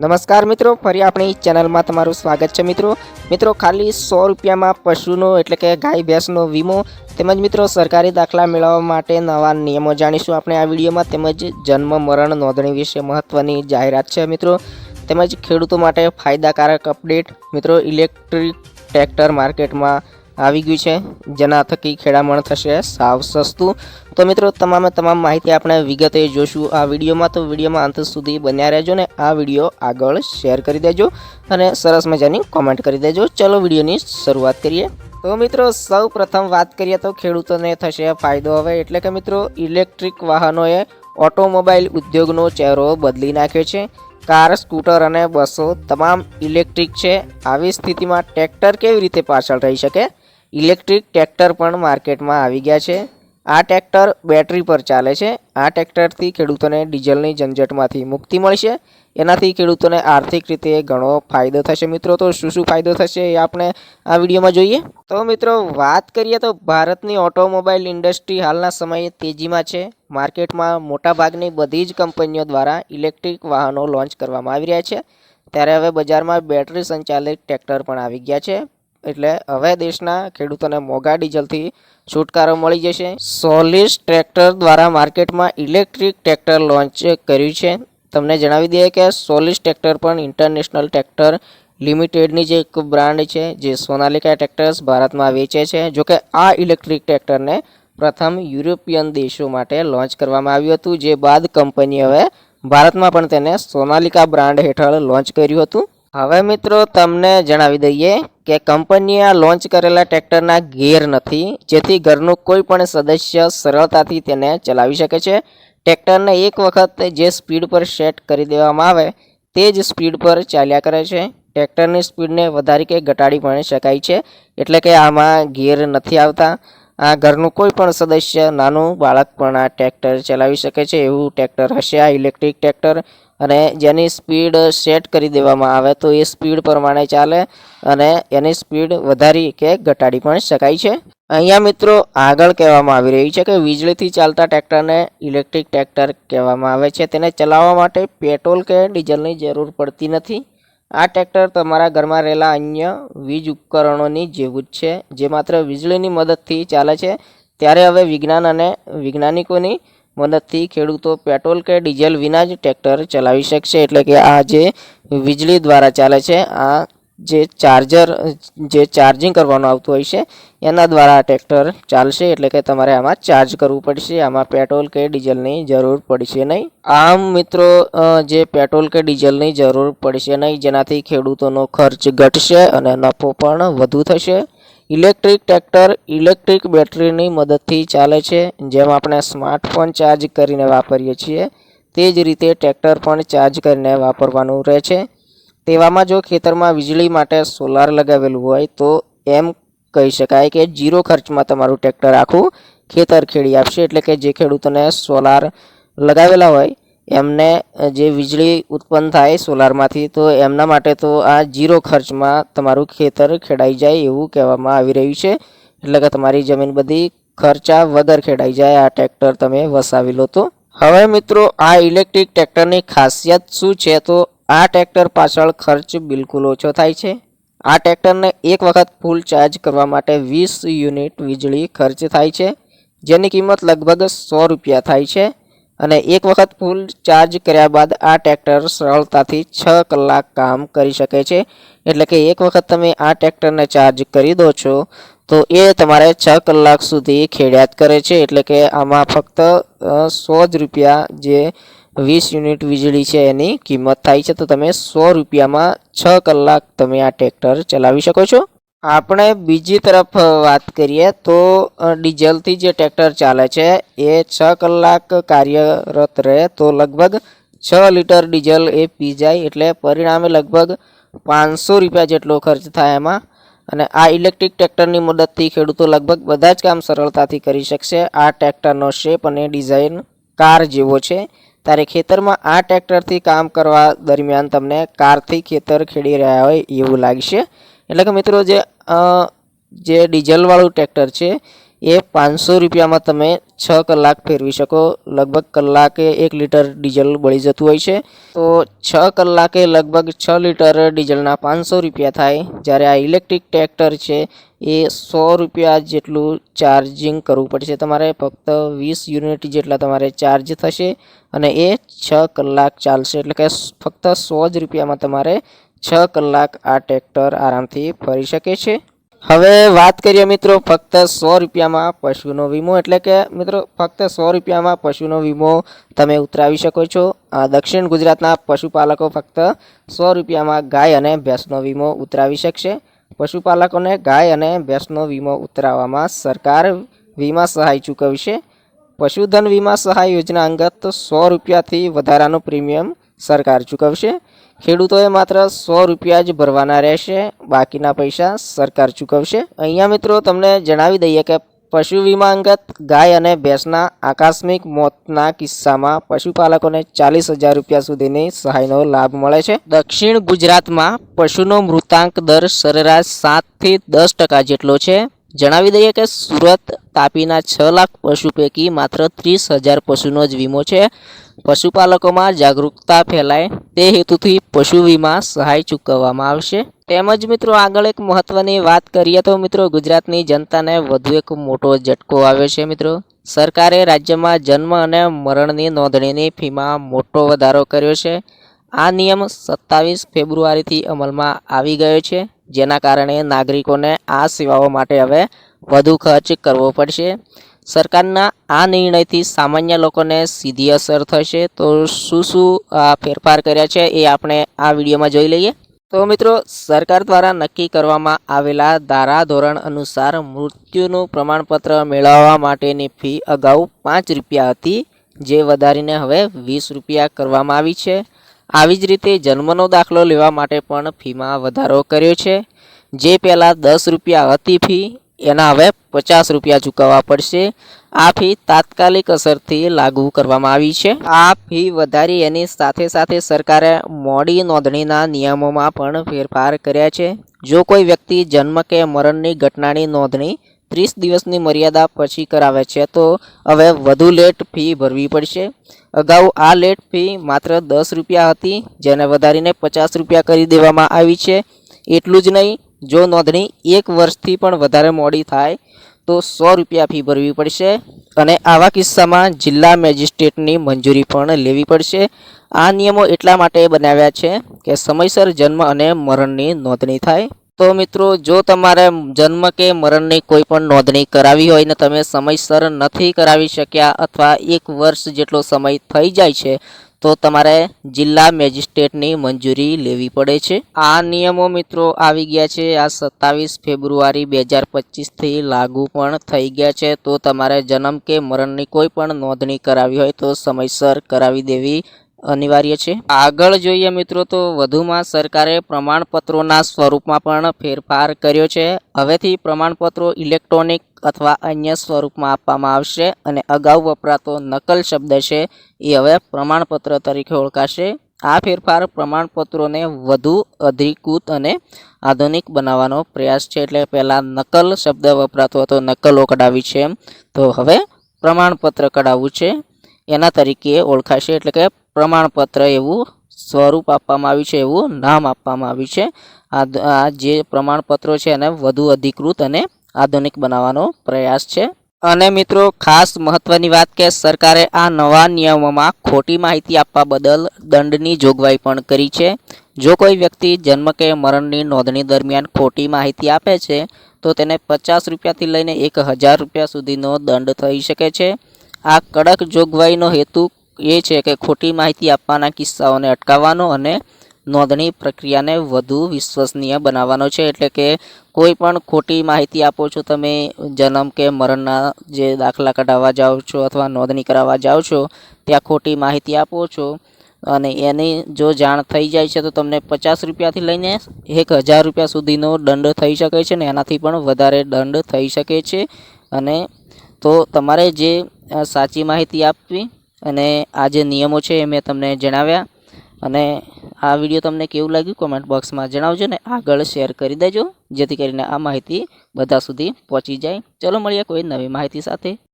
નમસ્કાર મિત્રો, ફરી આપણી ચેનલમાં તમારું સ્વાગત છે મિત્રો. મિત્રો, ખાલી સો રૂપિયામાં પશુનો એટલે કે ગાય ભેંસનો વીમો તેમજ મિત્રો સરકારી દાખલા મેળવવા માટે નવા નિયમો જાણીશું આપણે આ વિડીયોમાં. તેમજ જન્મ, મરણ, નોંધણી વિશે મહત્ત્વની જાહેરાત છે મિત્રો. તેમજ ખેડૂતો માટે ફાયદાકારક અપડેટ મિત્રો, ઇલેક્ટ્રિક ટ્રેક્ટર માર્કેટમાં આવી ગયું છે. જેના થકી ખેડામણ થશે સાવ સસ્તું. તો મિત્રો, તમામે તમામ માહિતી આપણે વિગતે જોશું આ વિડીયોમાં. તો વિડીયોમાં અંત સુધી બન્યા રહેજો ને આ વીડિયો આગળ શેર કરી દેજો અને સરસ મજાની કોમેન્ટ કરી દેજો. ચલો વિડીયોની શરૂઆત કરીએ. તો મિત્રો સૌ પ્રથમ વાત કરીએ તો ખેડૂતોને થશે ફાયદો હવે. એટલે કે મિત્રો, ઇલેક્ટ્રિક વાહનોએ ઓટોમોબાઈલ ઉદ્યોગનો ચહેરો બદલી નાખ્યો છે. કાર, સ્કૂટર અને બસો તમામ ઇલેક્ટ્રિક છે. આવી સ્થિતિમાં ટ્રેક્ટર કેવી રીતે પાછળ રહી શકે? ઇલેક્ટ્રિક ટ્રેક્ટર પણ માર્કેટમાં આવી ગયા છે. આ ટ્રેક્ટર બેટરી પર ચાલે છે. આ ટ્રેક્ટરથી ખેડૂતોને ડીઝલની ઝંઝટમાંથી મુક્તિ મળશે. એનાથી ખેડૂતોને આર્થિક રીતે ઘણો ફાયદો થશે મિત્રો. તો શું શું ફાયદો થશે એ આપણે આ વિડીયોમાં જોઈએ. તો મિત્રો, વાત કરીએ તો ભારતની ઓટોમોબાઈલ ઇન્ડસ્ટ્રી હાલના સમયે તેજીમાં છે. માર્કેટમાં મોટાભાગની બધી જ કંપનીઓ દ્વારા ઇલેક્ટ્રિક વાહનો લોન્ચ કરવામાં આવી રહ્યા છે. ત્યારે હવે બજારમાં બેટરી સંચાલિત ટ્રેક્ટર પણ આવી ગયા છે. એટલે હવે દેશના ખેડૂતોને મોંઘા ડીઝલથી છુટકારો મળી જશે. સોલિસ ટ્રેક્ટર દ્વારા માર્કેટમાં ઇલેક્ટ્રિક ટ્રેક્ટર લોન્ચ કર્યું છે. તમને જણાવી દઈએ કે સોલિસ ટ્રેક્ટર પણ ઇન્ટરનેશનલ ટ્રેક્ટર લિમિટેડની જે એક બ્રાન્ડ છે, જે સોનાલિકા ટ્રેક્ટર્સ ભારતમાં વેચે છે. જોકે આ ઇલેક્ટ્રિક ટ્રેક્ટરને પ્રથમ યુરોપિયન દેશો માટે લોન્ચ કરવામાં આવ્યું હતું, જે બાદ કંપની હવે ભારતમાં પણ તેને સોનાલિકા બ્રાન્ડ હેઠળ લોન્ચ કર્યું હતું. હવે મિત્રો તમને જણાવી દઈએ કે કંપનીએ લોન્ચ કરેલા ટ્રેક્ટરના ગેર નથી, જેથી ઘરનું કોઈ પણ સદસ્ય સરળતાથી તેને ચલાવી શકે છે. ટ્રેક્ટરને એક વખત જે સ્પીડ પર સેટ કરી દેવામાં આવે, તે જ સ્પીડ પર ચાલ્યા કરે છે. ટ્રેક્ટરની સ્પીડને વધારી કે ઘટાડી પણ શકાય છે, એટલે કે આમાં ગિયર નથી આવતા. આ ઘરનું કોઈ પણ સદસ્ય નાનું બાળક પણ આ ટ્રેક્ટર ચલાવી શકે છે, એવું ટ્રેક્ટર હશે, આ ઇલેક્ટ્રિક ટ્રેક્ટર. અને જેની સ્પીડ સેટ કરી દેવામાં આવે તો એ સ્પીડ પ્રમાણે ચાલે અને એની સ્પીડ વધારી કે ઘટાડી પણ શકાય છે. અહીંયા મિત્રો આગળ કહેવામાં આવી રહ્યું છે કે વીજળીથી ચાલતા ટ્રેક્ટરને ઇલેક્ટ્રિક ટ્રેક્ટર કહેવામાં આવે છે. તેને ચલાવવા માટે પેટ્રોલ કે ડીઝલની જરૂર પડતી નથી. આ ટ્રેક્ટર તમારા ઘરમાં રહેલા અન્ય વીજ ઉપકરણોની જેવું જ છે. જે માત્ર વીજળીની મદદથી ચાલે છે. ત્યારે હવે વિજ્ઞાન અને વૈજ્ઞાનિકોની મદદથી ખેડૂતો પેટ્રોલ કે ડીઝલ વિના જ ટ્રેક્ટર ચલાવી શકશે. એટલે કે આ જે વીજળી દ્વારા ચાલે છે, આ જે ચાર્જર, જે ચાર્જિંગ કરવાનું આવતું હોય છે, એના દ્વારા આ ટ્રેક્ટર ચાલશે. એટલે કે તમારે આમાં ચાર્જ કરવું પડશે. આમાં પેટ્રોલ કે ડીઝલની જરૂર પડશે નહીં. આમ મિત્રો જે પેટ્રોલ કે ડીઝલની જરૂર પડશે નહીં, જેનાથી ખેડૂતોનો ખર્ચ ઘટશે અને નફો પણ વધુ થશે. ઇલેક્ટ્રિક ટ્રેક્ટર ઇલેક્ટ્રિક બેટરીની મદદથી ચાલે છે, જેમ આપણે સ્માર્ટફોન ચાર્જ કરીને વાપરીએ છીએ, તે જ રીતે ટ્રેક્ટર પણ ચાર્જ કરીને વાપરવાનું રહે છે. તેવામાં જો ખેતરમાં વીજળી માટે સોલાર લગાવેલું હોય, તો એમ કહી શકાય કે જીરો ખર્ચમાં તમારું ટ્રેક્ટર આખું ખેતર ખેડી આપશે, એટલે કે જે ખેડૂતોને સોલાર લગાવેલા હોય એમને જે વીજળી ઉત્પન્ન થાય સોલારમાંથી, તો એમના માટે તો આ જીરો ખર્ચમાં તમારું ખેતર ખેડાઈ જાય એવું કહેવામાં આવી રહ્યું છે. એટલે કે તમારી જમીન બધી ખર્ચા વગર ખેડાઈ જાય, આ ટ્રેક્ટર તમે વસાવી લો તો. હવે મિત્રો, આ ઇલેક્ટ્રિક ટ્રેક્ટરની ખાસિયત શું છે? તો આ ટ્રેક્ટર પાછળ ખર્ચ બિલકુલ ઓછો થાય છે. આ ટ્રેક્ટરને એક વખત ફૂલ ચાર્જ કરવા માટે વીસ યુનિટ વીજળી ખર્ચ થાય છે, જેની કિંમત લગભગ સો રૂપિયા થાય છે. અને એક વખત ફૂલ ચાર્જ કર્યા બાદ આ ટ્રેક્ટર સરળતાથી છ કલાક કામ કરી શકે છે. એટલે કે એક વખત તમે આ ટ્રેક્ટરને ચાર્જ કરી દો છો, તો એ તમારે છ કલાક સુધી ખેડ્યાત કરે છે. એટલે કે આમાં ફક્ત સો જ રૂપિયા જે વીસ યુનિટ વીજળી છે એની કિંમત થાય છે. તો તમે સો રૂપિયામાં છ કલાક તમે આ ટ્રેક્ટર ચલાવી શકો છો. આપણે બીજી તરફ વાત કરીએ તો ડીઝલથી જે ટ્રેક્ટર ચાલે છે, એ છ કલાક કાર્યરત રહે. તો લગભગ છ લીટર ડીઝલ એ પી જાય, એટલે પરિણામે લગભગ પાંચસો રૂપિયા જેટલો ખર્ચ થાય એમાં. અને આ ઇલેક્ટ્રિક ટ્રેક્ટરની મદદથી ખેડૂતો લગભગ બધા જ કામ સરળતાથી કરી શકશે. આ ટ્રેક્ટરનો શેપ અને ડિઝાઇન કાર જેવો છે. ત્યારે ખેતરમાં આ ટ્રેક્ટરથી કામ કરવા દરમિયાન તમને કારથી ખેતર ખેડી રહ્યા હોય એવું લાગશે. એટલે કે મિત્રો જે જે ડીઝલવાળું ટ્રેક્ટર છે, એ પાંચસો રૂપિયામાં તમે છ કલાક ફેરવી શકો. લગભગ કલાકે એક લીટર ડીઝલ બળી જતું હોય છે. તો છ કલાકે લગભગ છ લીટર ડીઝલના પાંચસો રૂપિયા થાય. જ્યારે આ ઇલેક્ટ્રિક ટ્રેક્ટર છે, એ સો રૂપિયા જેટલું ચાર્જિંગ કરવું પડશે. તમારે ફક્ત વીસ યુનિટ જેટલા તમારે ચાર્જ થશે અને એ છ કલાક ચાલશે. એટલે કે ફક્ત સો જ રૂપિયામાં તમારે છ કલાક આ ટ્રેક્ટર આરામથી ફરી શકે છે. હવે વાત કરીએ મિત્રો ફક્ત સો રૂપિયામાં પશુનો વીમો, એટલે કે મિત્રો ફક્ત સો રૂપિયામાં પશુનો વીમો તમે ઉતરાવી શકો છો. દક્ષિણ ગુજરાતના પશુપાલકો ફક્ત સો રૂપિયામાં ગાય અને ભેંસનો વીમો ઉતરાવી શકશે. પશુપાલકોને ગાય અને ભેંસનો વીમો ઉતરાવવામાં સરકાર વીમા સહાય ચૂકવશે. પશુધન વીમા સહાય યોજના અંગત સો રૂપિયાથી વધારાનું પ્રીમિયમ સરકાર ચૂકવશે. ખેડૂતોએ માત્ર સો રૂપિયા જ ભરવાના રહેશે, બાકીના પૈસા સરકાર ચૂકવશે. અહીંયા મિત્રો તમને જણાવી દઈએ કે પશુ વીમા અંગત ગાય અને ભેંસના આકસ્મિક મોતના કિસ્સામાં પશુપાલકોને ચાલીસ હજાર રૂપિયા સુધીની સહાયનો લાભ મળે છે. દક્ષિણ ગુજરાતમાં પશુનો મૃતાંક દર સરેરાશ સાતથી દસ ટકા જેટલો છે. જણાવી દઈએ કે સુરત તાપીના છ લાખ પશુ પૈકી માત્ર ત્રીસ હજાર પશુનો જ વીમો છે. પશુપાલકોમાં જાગૃતતા ફેલાય, તે હેતુથી પશુ વીમા સહાય ચૂકવવામાં આવશે. તેમજ મિત્રો આગળ એક મહત્વની વાત કરીએ તો મિત્રો ગુજરાતની જનતાને વધુ એક મોટો ઝટકો આવ્યો છે મિત્રો. સરકારે રાજ્યમાં જન્મ અને મરણની નોંધણીની ફીમાં મોટો વધારો કર્યો છે. આ નિયમ સત્તાવીસ ફેબ્રુઆરીથી અમલમાં આવી ગયો છે. જેના કારણે નાગરિકોને આ સેવાઓ માટે હવે વધુ ખર્ચ કરવો પડશે. સરકારના આ નિર્ણયથી સામાન્ય લોકોને સીધી અસર થશે. તો શું શું ફેરફાર કર્યા છે એ આપણે આ વિડીયોમાં જોઈ લઈએ. તો મિત્રો, સરકાર દ્વારા નક્કી કરવામાં આવેલા ધારા ધોરણ અનુસાર મૃત્યુનું પ્રમાણપત્ર મેળવવા માટેની ફી અગાઉ પાંચ રૂપિયા હતી, જે વધારીને હવે વીસ રૂપિયા કરવામાં આવી છે. આવી જ રીતે જન્મનો દાખલો લેવા માટે પણ ફીમાં વધારો કર્યો છે. જે પહેલાં દસ રૂપિયા હતી ફી, એના હવે પચાસ રૂપિયા ચૂકવવા પડશે. આ ફી તાત્કાલિક અસરથી લાગુ કરવામાં આવી છે. આ ફી વધારી એની સાથે સાથે સરકારે મોડી નોંધણીના નિયમોમાં પણ ફેરફાર કર્યા છે. જો કોઈ વ્યક્તિ જન્મ કે મરણની ઘટનાની નોંધણી ત્રીસ દિવસની મર્યાદા પછી કરાવે છે, તો હવે વધુ લેટ ફી ભરવી પડશે. અગાઉ આ લેટ ફી માત્ર દસ રૂપિયા હતી, જેને વધારીને પચાસ રૂપિયા કરી દેવામાં આવી છે. એટલું જ નહીં, જો નોંધણી એક વર્ષથી પણ વધારે મોડી થાય, તો સો રૂપિયા ફી ભરવી પડશે. અને આવા કિસ્સામાં જિલ્લા મેજિસ્ટ્રેટની મંજૂરી પણ લેવી પડશે. આ નિયમો એટલા માટે બનાવ્યા છે કે સમયસર જન્મ અને મરણની નોંધણી થાય. તો મિત્રો, જો તમારે જન્મ કે મરણની કોઈ પણ નોંધણી કરાવી હોય ને તમે સમયસર નથી કરાવી શક્યા અથવા એક વર્ષ જેટલો સમય થઈ જાય છે, તો તમારે જિલ્લા મેજિસ્ટ્રેટની મંજૂરી લેવી પડે છે. આ નિયમો મિત્રો આવી ગયા છે. આ સત્તાવીસ ફેબ્રુઆરી બે હજાર પચીસથી લાગુ પણ થઈ ગયા છે. તો તમારે જન્મ કે મરણની કોઈ પણ નોંધણી કરાવી હોય તો સમયસર કરાવી દેવી અનિવાર્ય છે. આગળ જોઈએ મિત્રો તો વધુમાં સરકારે પ્રમાણપત્રોના સ્વરૂપમાં પણ ફેરફાર કર્યો છે. હવેથી પ્રમાણપત્રો ઇલેક્ટ્રોનિક અથવા અન્ય સ્વરૂપમાં આપવામાં આવશે અને અગાઉ વપરાતો નકલ શબ્દ છે એ હવે પ્રમાણપત્ર તરીકે ઓળખાશે. આ ફેરફાર પ્રમાણપત્રોને વધુ અધિકૃત અને આધુનિક બનાવવાનો પ્રયાસ છે એટલે પહેલાં નકલ શબ્દ વપરાતો હતો, નકલો કઢાવી છે તો હવે પ્રમાણપત્ર કઢાવવું છે. એના તરીકે ઓળખાશે એટલે કે પ્રમાણપત્ર એવું સ્વરૂપ આપવામાં આવ્યું છે, એવું નામ આપવામાં આવ્યું છે. આ જે પ્રમાણપત્રો છે એને વધુ અધિકૃત અને આધુનિક બનાવવાનો પ્રયાસ છે. અને મિત્રો, ખાસ મહત્વની વાત કે સરકારે આ નવા નિયમોમાં ખોટી માહિતી આપવા બદલ દંડની જોગવાઈ પણ કરી છે. જો કોઈ વ્યક્તિ જન્મ કે મરણની નોંધણી દરમિયાન ખોટી માહિતી આપે છે, તો તેને પચાસ રૂપિયાથી લઈને એક હજાર રૂપિયા સુધીનો દંડ થઈ શકે છે. આ કડક જોગવાઈનો હેતુ એ છે કે ખોટી માહિતી આપવાના કિસ્સાઓને અટકાવવાનો અને નોંધણી પ્રક્રિયાને વધુ વિશ્વસનીય બનાવવાનો છે. એટલે કે કોઈ પણ ખોટી માહિતી આપો છો, તમે જન્મ કે મરણના જે દાખલા કઢાવવા જાઓ છો અથવા નોંધણી કરાવવા જાઓ છો, ત્યાં ખોટી માહિતી આપો છો અને એની જો જાણ થઈ જાય છે, તો તમને પચાસ રૂપિયાથી લઈને એક હજાર રૂપિયા સુધીનો દંડ થઈ શકે છે ને એનાથી પણ વધારે દંડ થઈ શકે છે. અને તો તમારે જે સાચી માહિતી આપવી અને આ જે નિયમો છે એ મેં તમને જણાવ્યા. અને આ વીડિયો તમને કેવું લાગ્યું કોમેન્ટ બોક્સમાં જણાવજો ને આગળ શેર કરી દેજો, જેથી કરીને આ માહિતી બધા સુધી પહોંચી જાય. ચલો મળીએ કોઈ નવી માહિતી સાથે.